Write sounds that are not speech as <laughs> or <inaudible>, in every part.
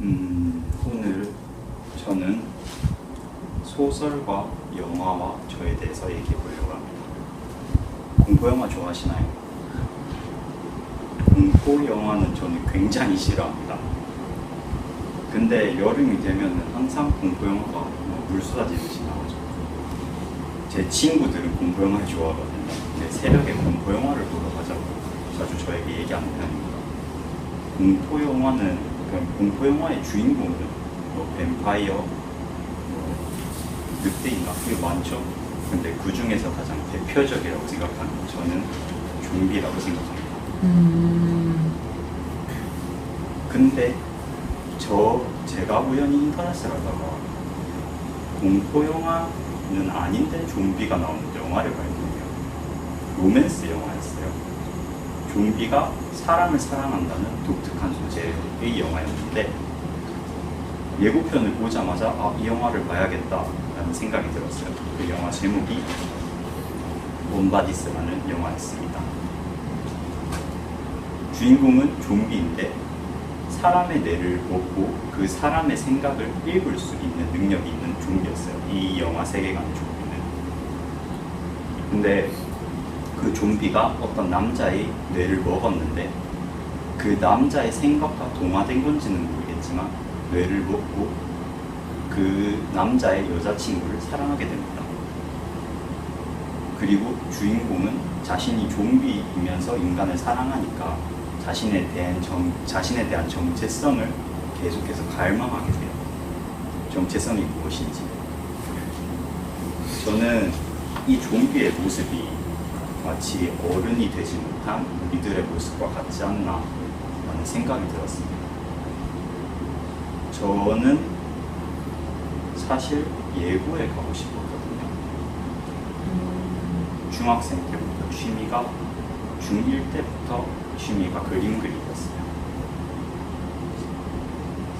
음, 오늘 저는 소설과 영화와 저에 대해서 얘기해 보려고 합니다. 공포 영화 좋아하시나요? 공포 영화는 저는 굉장히 싫어합니다. 근데 여름이 되면 항상 공포 영화가 뭐물 쏟아지듯이 나오죠. 제 친구들은 공포 영화를 좋아하거든요. 새벽에 공포 영화를 보러 가자고 자주 저에게 얘기하는 편입니다. 공포 영화는 그냥 공포 영화의 주인공은 뭐 뱀파이어, 뭐 늑대인가 그게 많죠. 근데 그 중에서 가장 대표적이라고 생각하는 저는 좀비라고 생각합니다. 음, 근데 저 제가 우연히 인터넷을 하다가 공포 영화는 아닌데 좀비가 나오는 영화를 발견해요. 로맨스 영화였어요. 좀비가 사람을 사랑한다는 독특한 소재의 영화였는데 예고편을 보자마자 아, 이 영화를 봐야겠다라는 생각이 들었어요. 그 영화 제목이 몬바디스라는 영화였습니다. 주인공은 좀비인데 사람의 뇌를 먹고 그 사람의 생각을 읽을 수 있는 능력이 있는 좀비였어요. 이 영화 세계관의 좀비는. 근데 그 좀비가 어떤 남자의 뇌를 먹었는데 그 남자의 생각과 동화된 건지는 모르겠지만 뇌를 먹고 그 남자의 여자친구를 사랑하게 됩니다. 그리고 주인공은 자신이 좀비이면서 인간을 사랑하니까 자신에 대한 정, 자신에 대한 정체성을 계속해서 갈망하게 돼요. 정체성이 무엇인지. 저는 이 좀비의 모습이 마치 어른이 되지 못한 우리들의 모습과 같지 않나 라는 생각이 들었습니다. 저는 사실 예고에 가고 싶었거든요. 중학생 때부터 취미가 중1 때부터 취미가 그림 그리기였어요.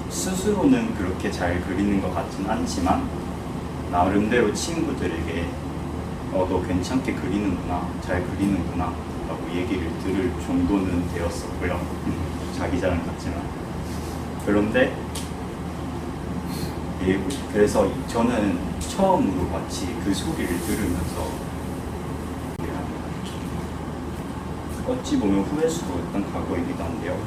스스로는 그렇게 잘 그리는 것 같진 않지만 나름대로 친구들에게 어, 너 괜찮게 그리는구나, 잘 그리는구나 라고 얘기를 들을 정도는 되었었고요. <laughs> 자기 자랑 같지만. 그런데 예, 그래서 저는 처음으로 마치 그 소리를 들으면서 어찌 보면 후회스러웠던 과거이기도 한데요.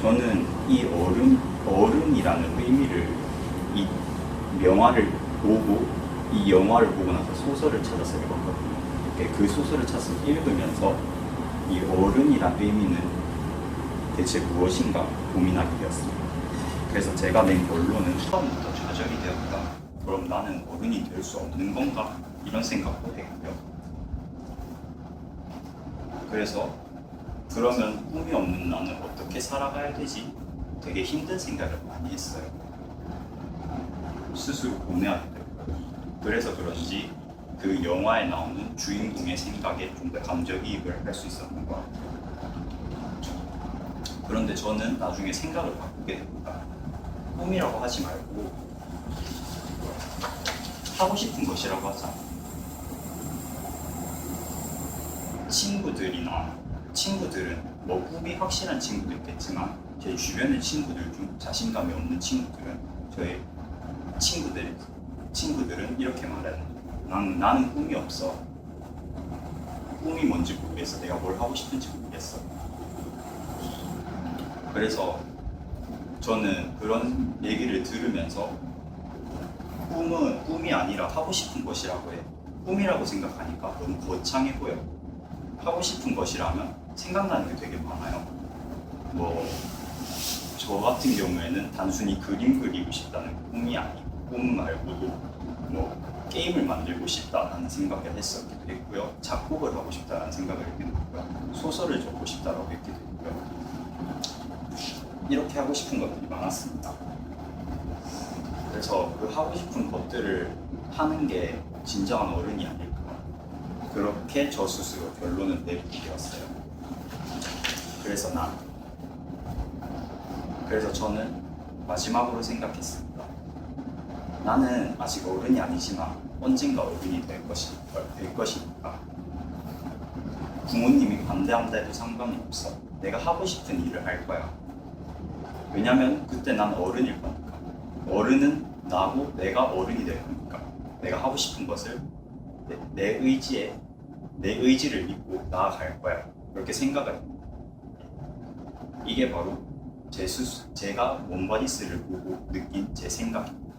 저는 이 어른, 어른이라는 의미를 이 명화를 보고 이 영화를 보고 나서 소설을 찾아서 읽었거든요. 그 소설을 찾아서 읽으면서 이 어른이란 의미는 대체 무엇인가 고민하게 되었습니다. 그래서 제가 낸 결론은 처음부터 좌절이 되었다. 그럼 나는 어른이 될 수 없는 건가? 이런 생각도 했고요. 그래서 그러면 꿈이 없는 나는 어떻게 살아가야 되지? 되게 힘든 생각을 많이 했어요. 스스로 고뇌하게 됐고요. 그래서 그런지 그 영화에 나오는 주인공의 생각에 좀 더 감정이입을 할 수 있었던 것 같아요. 그런데 저는 나중에 생각을 바꾸게 됩니다. 꿈이라고 하지 말고 하고 싶은 것이라고 하자. 친구들이나 친구들은 뭐 꿈이 확실한 친구도 있겠지만 제 주변의 친구들 중 자신감이 없는 친구들은 저의 친구들 친구들은 이렇게 말해요. 난 나는 꿈이 없어. 꿈이 뭔지 모르겠어. 내가 뭘 하고 싶은지 모르겠어. 그래서 저는 그런 얘기를 들으면서 꿈은 꿈이 아니라 하고 싶은 것이라고 해. 꿈이라고 생각하니까 너무 거창해 보여. 하고 싶은 것이라면 생각나는 게 되게 많아요. 뭐, 저 같은 경우에는 단순히 그림 그리고 싶다는 꿈이 아니고, 꿈 말고도 뭐, 게임을 만들고 싶다는 생각을 했었기도 했고요. 작곡을 하고 싶다는 생각을 했기도 했고요. 소설을 적고 싶다라고 했기도 했고요. 이렇게 하고 싶은 것들이 많았습니다. 그래서 그 하고 싶은 것들을 하는 게 진정한 어른이 아닐까. 그렇게 저 스스로 결론을 내리게 되었어요. 그래서 난. 그래서 저는 마지막으로 생각했습니다. 나는 아직 어른이 아니지만 언젠가 어른이 될 것이, 될 것이니까. 부모님이 반대한다 해도 상관이 없어. 내가 하고 싶은 일을 할 거야. 왜냐면 그때 난 어른일 거니까. 어른은 나고 내가 어른이 될 거니까. 내가 하고 싶은 것을 내, 내 의지에 내 의지를 믿고 나아갈 거야. 그렇게 생각을 합니다. 이게 바로 제 스스, 제가 몬바디스를 보고 느낀 제 생각입니다.